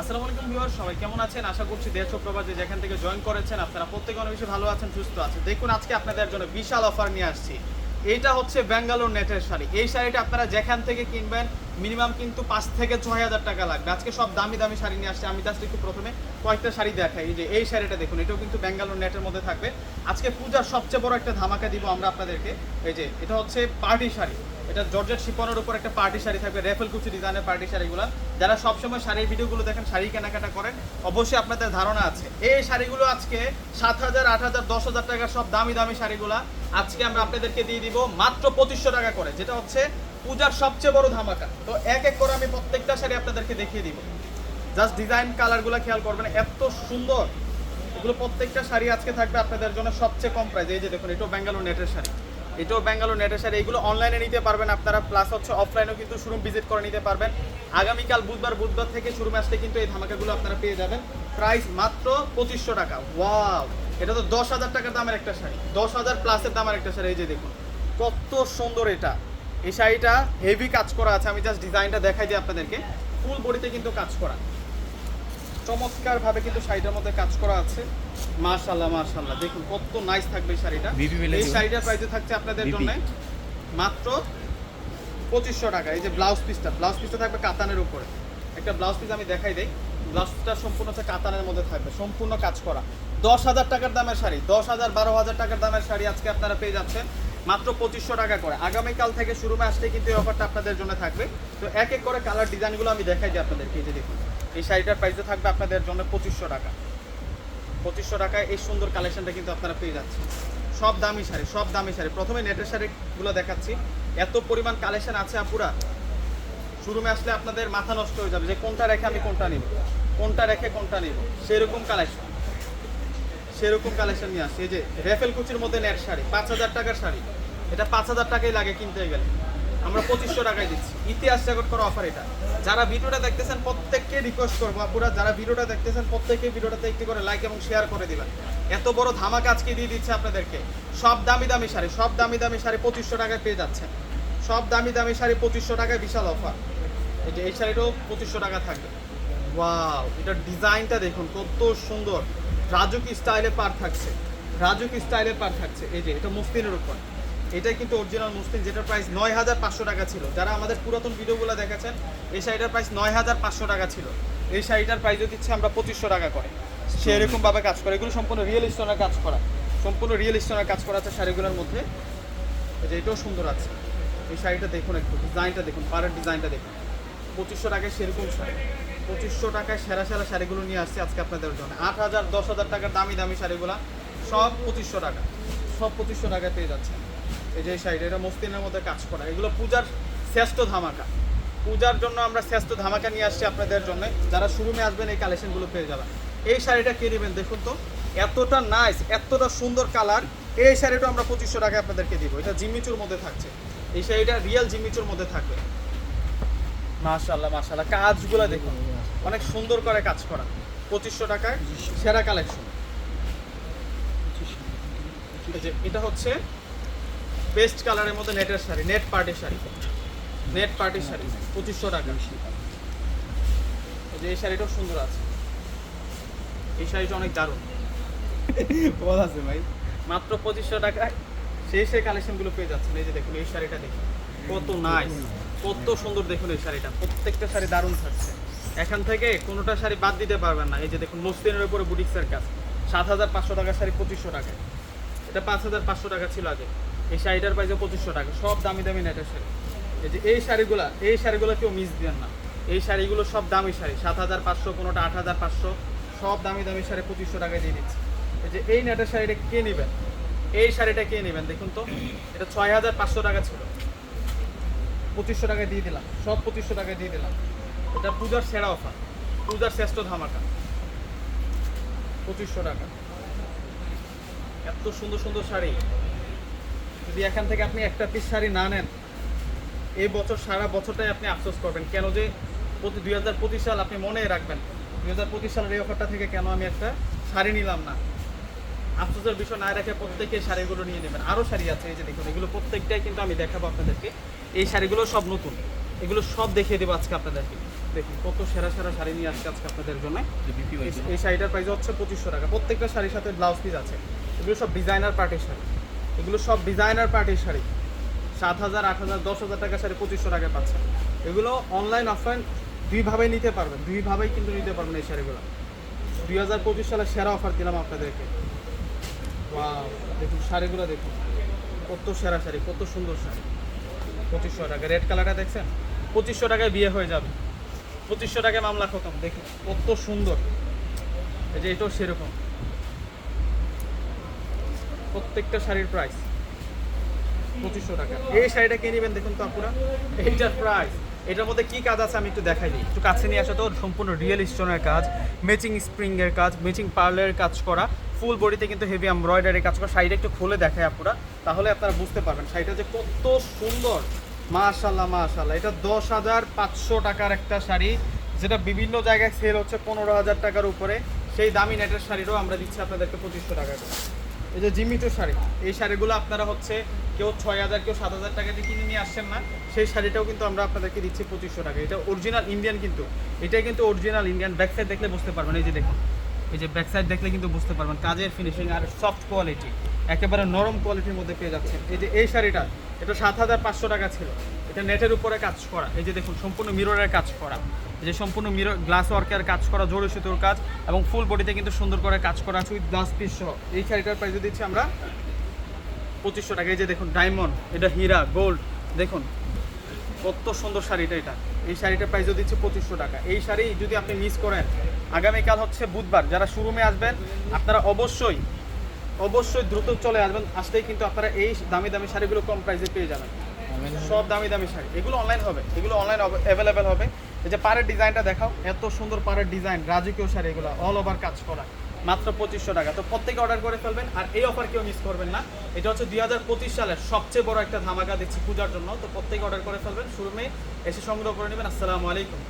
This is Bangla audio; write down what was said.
আসসালামু আলাইকুম ভিউয়ার সবাই কেমন আছেন? আশা করছি দেশ প্রবাসে যেখান থেকে জয়েন করেছেন, আপনারা প্রত্যেকে অনেক বেশি ভালো আছেন, সুস্থ আছেন। দেখুন, আজকে আপনাদের জন্য বিশাল অফার নিয়ে আসছি। এইটা হচ্ছে ব্যাঙ্গালোর নেটের শাড়ি। এই শাড়িটা আপনারা যেখান থেকে কিনবেন মিনিমাম কিন্তু পাঁচ থেকে ছয় হাজার টাকা লাগবে। আজকে সব দামি দামি শাড়ি নিয়ে আসছে। আমি জাস্ট একটু প্রথমে কয়েকটা শাড়ি দেখাই। এই যে এই শাড়িটা দেখুন, এটাও কিন্তু ব্যাঙ্গালোর নেটের মধ্যে থাকবে। আজকে পূজার সবচেয়ে বড় একটা ধামাকা দিব আমরা আপনাদেরকে। এই যে, এটা হচ্ছে পার্টি শাড়ি। এটা জর্জেট শিপনের উপর একটা পার্টি শাড়ি থাকবে, রেফেল কুচি ডিজাইনের পার্টি শাড়িগুলো। যারা সবসময় শাড়ির ভিডিওগুলো দেখেন, শাড়ি কেনাকাটা করেন, অবশ্যই আপনাদের ধারণা আছে। এই শাড়িগুলো আজকে সাত হাজার, আট হাজার, দশ হাজার টাকার সব দামি দামি শাড়িগুলো আজকে আমরা আপনাদেরকে দিয়ে দিব মাত্র পঁচিশশো টাকা করে, যেটা হচ্ছে পূজার সবচেয়ে বড় ধামাকা। তো এক এক করে আমি প্রত্যেকটা শাড়ি আপনাদেরকে দেখিয়ে দিব। জাস্ট ডিজাইন কালারগুলো খেয়াল করবেন, এত সুন্দর। এগুলো প্রত্যেকটা শাড়ি আজকে থাকবে আপনাদের জন্য সবচেয়ে কম প্রাইস এই যে দেখুন, এটাও ব্যাঙ্গালোর নেটের শাড়ি। এটাও ব্যাঙ্গালোর নেটের শাড়ি এগুলো অনলাইনে নিতে পারবেন আপনারা প্লাস হচ্ছে অফলাইনেও কিন্তু শোরুম ভিজিট করে নিতে পারবেন। আগামীকাল বুধবার বুধবার থেকে শোরুমে আসলে কিন্তু এই ধামাকাগুলো আপনারা পেয়ে যাবেন। প্রাইস মাত্র পঁচিশশো টাকা। ওয়াও এটা তো দশ হাজার টাকার দামের একটা শাড়ি। দশ হাজার প্লাসের দামের একটা শাড়ি, এই যে দেখুন। কত সুন্দর এটা। এই শাড়িটা হেভি কাজ করা আছে। আমি জাস্ট ডিজাইনটা দেখাই দিই আপনাদেরকে। ফুল বডিতে কিন্তু কাজ করা। চমৎকার ভাবে কিন্তু শাড়িটার মধ্যে কাজ করা আছে। মাশাল্লাহ মাশাল্লাহ দেখুন কত নাইস থাকবে এই শাড়িটা। এই শাড়িটার প্রাইসে থাকছে আপনাদের জন্য মাত্র পঁচিশশো টাকা। এই যে ব্লাউজ পিসটা ব্লাউজ পিসটা থাকবে কাতানের উপরে। একটা ব্লাউজ পিস আমি দেখাই দেই। ব্লাউজটা সম্পূর্ণ হচ্ছে কাতানের মধ্যে থাকবে। সম্পূর্ণ কাজ করা। দশ হাজার টাকার দামের শাড়ি দশ হাজার বারো হাজার টাকার দামের শাড়ি আজকে আপনারা পেয়ে যাচ্ছেন। মাত্র পঁচিশশো টাকা করে। আগামীকাল থেকে শুরুমে আসলে কিন্তু এই অফারটা আপনাদের জন্য থাকবে। তো এক এক করে কালার ডিজাইনগুলো আমি দেখাই দিই আপনাদেরকে। এই যে দেখুন। এই শাড়িটার প্রাইসে থাকবে আপনাদের জন্য পঁচিশশো টাকা। পঁচিশশো টাকায় এই সুন্দর কালেকশনটা কিন্তু আপনারা পেয়ে যাচ্ছেন। সব দামি শাড়ি, সব দামি শাড়ি। প্রথমে নেটের শাড়িগুলো দেখাচ্ছি। এত পরিমাণ কালেকশন আছে আপুরা। শোরুমে আসলে আপনাদের মাথা নষ্ট হয়ে যাবে যে কোনটা রেখে আমি কোনটা নিব। কোনটা রেখে কোনটা নিব। সেরকম কালেকশন সেরকম কালেকশন নিয়ে আসছি। এই যে রেফেল কুচির মধ্যে নেট শাড়ি, পাঁচ হাজার টাকার শাড়ি। এটা পাঁচ হাজার টাকাই লাগে কিনতে গেলে। আমরা পঁচিশশো টাকায় দিচ্ছি। ইতিহাস রেকর্ড করা অফার এটা। যারা ভিডিওটা দেখতেছেন, প্রত্যেককে রিকোয়েস্ট করব আপুরা। যারা ভিডিওটা দেখতেছেন, প্রত্যেককে ভিডিওটাতে একটি করে লাইক এবং শেয়ার করে দিবেন। এত বড় ধামাকা আজকে দিয়ে দিচ্ছে আপনাদেরকে। সব দামি দামি শাড়ি, সব দামি দামি শাড়ি পঁচিশশো টাকায় পেয়ে যাচ্ছেন সব দামি দামি শাড়ি পঁচিশশো টাকায় বিশাল অফার এই যে এই শাড়িটাও পঁচিশশো টাকা থাকবে। ওয়াও এটার ডিজাইনটা দেখুন, কত সুন্দর। রাজুকি স্টাইলে পার থাকছে। রাজুকি স্টাইলে পার থাকছে। এই যে, এটা মুসলিনের উপর। এটা কিন্তু অরিজিনাল মুসলিম, যেটার প্রাইস নয় হাজার পাঁচশো টাকা ছিল। যারা আমাদের পুরাতন ভিডিওগুলো দেখেছেন, এই শাড়িটার প্রাইস নয় হাজার পাঁচশো টাকা ছিল। এই শাড়িটার প্রাইসও দিচ্ছে, আমরা পঁচিশশো টাকা করে। সেরকম ভাবে কাজ করে। এগুলো সম্পূর্ণ রিয়েল স্টোনের কাজ করা। সম্পূর্ণ রিয়েল স্টোনের কাজ করা আছে শাড়িগুলোর মধ্যে। যে এটাও সুন্দর আছে। এই শাড়িটা দেখুন একটু, ডিজাইনটা দেখুন, পাড়ের ডিজাইনটা দেখুন। পঁচিশশো টাকায় সেরকম শাড়ি। পঁচিশশো টাকায় সেরা সেরা শাড়িগুলো নিয়ে আসছে আজকে আপনাদের জন্য। আট হাজার, দশ হাজার টাকার দামি দামি শাড়িগুলো, সব পঁচিশশো টাকা। সব পঁচিশশো টাকায় পেয়ে যাচ্ছে এই যে শাড়িটা এটা মস্তিনের মধ্যে কাজ করা। এগুলো পূজার শ্রেষ্ঠ ধামাকা। পূজার জন্য আমরা শ্রেষ্ঠ ধামাকা নিয়ে আসছি আপনাদের জন্য। যারা শুরুমে আসবেন, এই কালেকশনগুলো পেয়ে যাবেন। এই শাড়িটা কে নেবেন দেখুন তো? এতটা নাইস এতটা সুন্দর কালার এই শাড়িটা আমরা পঁচিশশো টাকায় আপনাদেরকে দিব। এটা জিমিচুর মধ্যে থাকছে। এই শাড়িটা রিয়েল জিমিচুর মধ্যে থাকবে। মাশাল্লাহ মাশাল্লাহ কাজগুলো দেখুন। অনেক সুন্দর করে কাজ করা। পঁচিশশো টাকায় সেরা কালেকশন। এটা হচ্ছে বেস্ট কালারের মধ্যে নেটের sari net party sari. Net party sari পঁচিশশো টাকা। এই যে এই শাড়িটাও সুন্দর আছে। এই শাড়িটা অনেক দারুণ। বল আছে ভাই। মাত্র পঁচিশশো টাকায় সেই সেই কালেকশনগুলো পেয়ে যাচ্ছেন। এই যে দেখুন এই শাড়িটা দেখুন। কত নাইস কত সুন্দর দেখুন এই শাড়িটা। প্রত্যেকটা শাড়ি দারুণ থাকছে। এখান থেকে কোনোটা শাড়ি বাদ দিতে পারবেন না। এই যে দেখুন মসলিনের উপরে বুটিক্সের কাজ। সাত হাজার পাঁচশো টাকার শাড়ি পঁচিশশো টাকায়। এটা পাঁচ হাজার পাঁচশো টাকা ছিল আগে। এই শাড়িটার প্রাইসে পঁচিশশো টাকা। সব দামি দামি নেটের শাড়ি। এই যে এই শাড়িগুলা, এই শাড়িগুলো কেউ মিস দিবেন না। এই শাড়িগুলো সব দামি শাড়ি, সাত হাজার পাঁচশো কোনোটা আট হাজার পাঁচশো, সব দামি দামি শাড়ি পঁচিশশো টাকায় দিয়ে দিচ্ছে। এই যে এই নেটের শাড়িটা কে নেবেন? এই শাড়িটা কে নেবেন দেখুন তো? এটা ছয় হাজার পাঁচশো টাকা ছিল। পঁচিশশো টাকায় দিয়ে দিলাম। সব পঁচিশশো টাকায় দিয়ে দিলাম। এটা পূজার সেরা অফার পূজার শ্রেষ্ঠ ধামাকা। পঁচিশশো টাকা। এত সুন্দর সুন্দর শাড়ি। যদি এখান থেকে আপনি একটা পিস শাড়ি না নেন এই বছর সারা বছরটাই আপনি আফসোস করবেন। কেন যে প্রতি দুই হাজার পঁচিশ সাল আপনি মনে রাখবেন দুই হাজার পঁচিশ সালের এই অফারটা থেকে কেন আমি একটা শাড়ি নিলাম না? আফসোসের বিষয় না রেখে প্রত্যেকে শাড়িগুলো নিয়ে নেবেন। আরও শাড়ি আছে এই যে দেখুন এগুলো প্রত্যেকটাই কিন্তু আমি দেখাবো আপনাদেরকে। এই শাড়িগুলো সব নতুন। এগুলো সব দেখিয়ে দেবো আজকে আপনাদেরকে। দেখুন কত সেরা সেরা শাড়ি নিয়ে আসছে আজকে আপনাদের জন্য। এই শাড়িটার প্রাইস হচ্ছে পঁচিশশো টাকা। প্রত্যেকটা শাড়ির সাথে ব্লাউজ পিস আছে। এগুলো সব ডিজাইনার পার্টির শাড়ি। এগুলো সব ডিজাইনার পার্টির শাড়ি। সাত হাজার, আট হাজার, দশ হাজার টাকা শাড়ি পঁচিশশো টাকায় পাচ্ছেন। এগুলো অনলাইন অফলাইন দুইভাবেই নিতে পারবেন, দুইভাবেই কিন্তু নিতে পারবেন এই শাড়িগুলো। দুই হাজার পঁচিশ সালে সেরা অফার দিলাম আপনাদেরকে। দেখুন, শাড়িগুলো দেখুন। কত সেরা শাড়ি, কত সুন্দর শাড়ি। পঁচিশশো টাকা। রেড কালারটা দেখছেন? পঁচিশশো টাকায় বিয়ে হয়ে যাবে। পঁচিশশো টাকায় মামলা খতম। দেখুন, কত সুন্দর। এই যে এটাও সেরকম। প্রত্যেকটা শাড়ির প্রাইস পঁচিশশো টাকা। এই শাড়িটা কে নেবেন দেখুন তো আপুরা? এইটার প্রাইস এটার মধ্যে কি কাজ আছে আমি একটু দেখাই দিই। একটু কাছে নিয়ে আসা তো, সম্পূর্ণ রিয়েল স্টোনের কাজ ম্যাচিং স্প্রিংয়ের কাজ ম্যাচিং পার্লের কাজ করা। ফুল বডিতে কিন্তু হেভি এমব্রয়ডারি কাজ করা। শাড়িটা একটু খুলে দেখায় আপুরা, তাহলে আপনারা বুঝতে পারবেন। শাড়িটা যে কত সুন্দর। মাশাল্লাহ মাশাল্লাহ এটা দশ হাজার পাঁচশো টাকার একটা শাড়ি, যেটা বিভিন্ন জায়গায় সেল হচ্ছে পনেরো হাজার টাকার উপরে। সেই দামি নেটের শাড়িরও আমরা দিচ্ছি আপনাদেরকে পঁচিশশো টাকা করে। এই যে জিমিটো শাড়ি, এই শাড়িগুলো আপনারা হচ্ছে কেউ ছয় হাজার, কেউ সাত হাজার টাকা দিয়ে কিনে নিয়ে আসছেন না, সেই শাড়িটাও কিন্তু আমরা আপনাদেরকে দিচ্ছি পঁচিশশো টাকা। এটা অরিজিনাল ইন্ডিয়ান কিন্তু, এটাই কিন্তু অরিজিনাল ইন্ডিয়ান ব্যাক সাইড দেখলে বুঝতে পারবেন, এই যে দেখুন। এই যে ব্যাক সাইড দেখলে কিন্তু বুঝতে পারবেন, কাজের ফিনিশিং আর সফট কোয়ালিটি একেবারে নরম কোয়ালিটির মধ্যে পেয়ে যাচ্ছেন। এই যে এই শাড়িটা, এটা সাত হাজার পাঁচশো টাকা ছিল। এটা নেটের উপরে কাজ করা। এই যে দেখুন, সম্পূর্ণ মিররের কাজ করা। এই যে সম্পূর্ণ মিরর গ্লাস ওয়ার্কের কাজ করা জোরে সুতোর কাজ এবং ফুল বডিতে কিন্তু সুন্দর করে কাজ করা আছে উইথ গ্লাস পিস সহ। এই শাড়িটার প্রাইস দিচ্ছি আমরা পঁচিশশো টাকা। এই যে দেখুন ডায়মন্ড এটা হীরা গোল্ড দেখুন, কত সুন্দর শাড়িটা এটা। এই শাড়িটার প্রাইসও দিচ্ছে পঁচিশশো টাকা। এই শাড়ি যদি আপনি মিস করেন আগামীকাল হচ্ছে বুধবার। যারা শোরুমে আসবেন আপনারা অবশ্যই অবশ্যই দ্রুত চলে আসবেন। আসতেই কিন্তু আপনারা এই দামি দামি শাড়িগুলো কম প্রাইসে পেয়ে যাবেন। সব দামি দামি শাড়ি। এগুলো অনলাইন হবে। এগুলো অনলাইন অ্যাভেলেবেল হবে। এই যে পাড়ের ডিজাইনটা দেখাও। এত সুন্দর পাড়ের ডিজাইন রাজকীয় শাড়ি এগুলো অল ওভার কাজ করা। মাত্র পঁচিশশো টাকা। তো প্রত্যেকে অর্ডার করে ফেলবেন। আর এই অফার কেউ মিস করবেন না। এটা হচ্ছে দুই হাজার পঁচিশ সালের সবচেয়ে বড় একটা ধামাকা দিচ্ছি পূজার জন্য। তো প্রত্যেকে অর্ডার করে ফেলবেন। শুরুমে এসে সংগ্রহ করে নেবেন। আসসালামু আলাইকুম।